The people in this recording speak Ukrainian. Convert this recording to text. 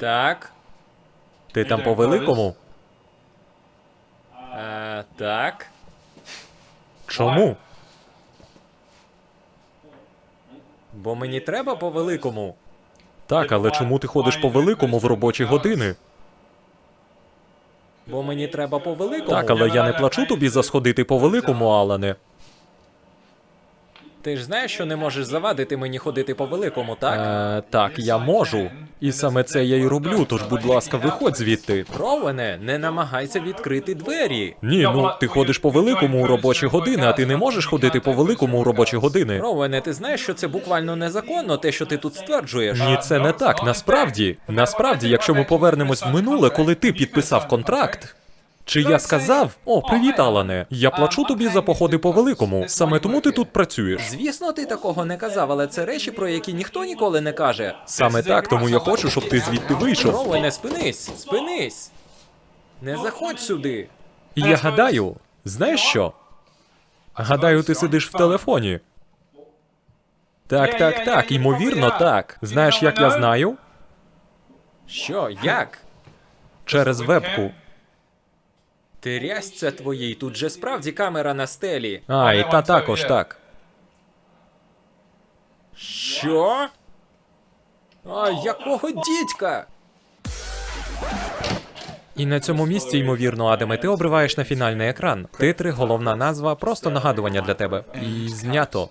Так. Ти там по великому? Е, так. Чому? Бо мені треба по великому. Так, але чому ти ходиш по великому в робочі години? Бо мені треба по великому. Так, але я не плачу тобі за сходити по великому, Алане. Ти ж знаєш, що не можеш завадити мені ходити по великому, так? Е, так, я можу. І саме це я й роблю, тож, будь ласка, виходь звідти. Ровене, не намагайся відкрити двері. Ні, ну ти ходиш по великому у робочі години, а ти не можеш ходити по великому у робочі години. Ровене, ти знаєш, що це буквально незаконно, те, що ти тут стверджуєш. Ні, це не так. Насправді, насправді, якщо ми повернемось в минуле, коли ти підписав контракт. Чи я сказав: О, привіт, Алане. Я плачу тобі за походи по великому. Саме тому ти тут працюєш. Звісно, ти такого не казав, але це речі, про які ніхто ніколи не каже. Саме так, тому я хочу, щоб ти звідти вийшов. Ровене, спинись, спинись. Не заходь сюди. Я гадаю, знаєш що? Гадаю, ти сидиш в телефоні. Так, так, так, ймовірно, так. Знаєш, як я знаю? Що, як? Через вебку. Ти твоїй, тут же справді камера на стелі. А, і та також так. Що? А якого дідька? І на цьому місці, ймовірно, Адаме, ти обриваєш на фінальний екран. Титри, головна назва, просто нагадування для тебе. І знято.